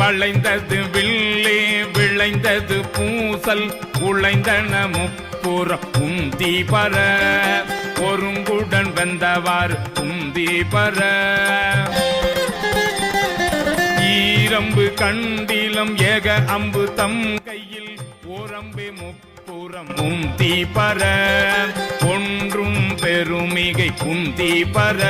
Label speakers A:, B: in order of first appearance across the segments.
A: வளைந்தது வில்லே விளைந்தது பூசல் உழைந்தன முப்புறம் உந்தி பர. ஒருங்குடன் வந்தவாறு உந்தி பர. ஈரம்பு கண்டிலம் ஏக அம்பு தம் கையில் ஓரம்பு முப்புறம் உந்தி பர. ஒன்றும் பெருமிகை குந்தி பர.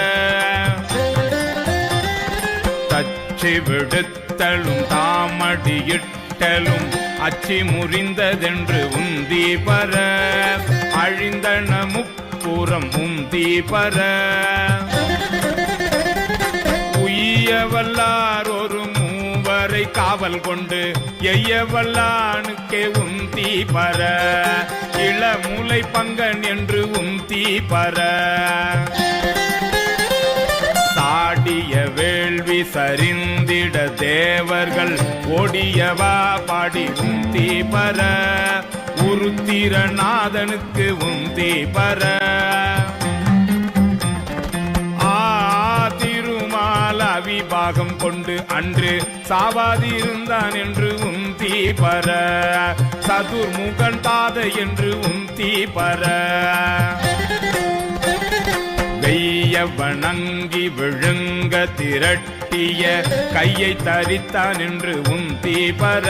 A: தச்சு விடுத்து விடுத்தலும் தாமடியிட்டலும் அச்சி முறிந்ததென்று உந்தி பர. அழிந்தன முப்புறம் உந்தி பர. உய்யவல்லார் ஒரு மூவரை காவல் கொண்டு எய்யவல்லானுக்கே உந்தி பர. இளமுலை பங்கன் என்று உந்தி பர. சாடிய வேள்வி சரிந்திட தேவர்கள் ஓடியவா? பாடி உந்தி பர. உருத்திரநாதனுக்கு உந்தி பர. ஆ கொண்டு அன்று சாவாதிருந்தான் என்று உந்தி பர. சதுர்முகன் தாத என்று உந்தி பர. வணங்கி விழுங்க திரட்டிய கையை தரித்தான் என்று உம் தீபர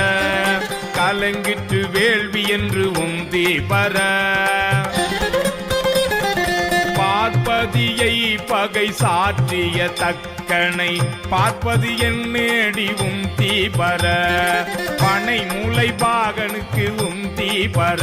A: கலங்கிற்று வேள்வி என்று உம் தீபர பார்ப்பதியை பகை சாற்றிய தக்கனை பார்ப்பது என் நேடி உம் தீபர பனை மூளை பாகனுக்கு உந்தி தீபர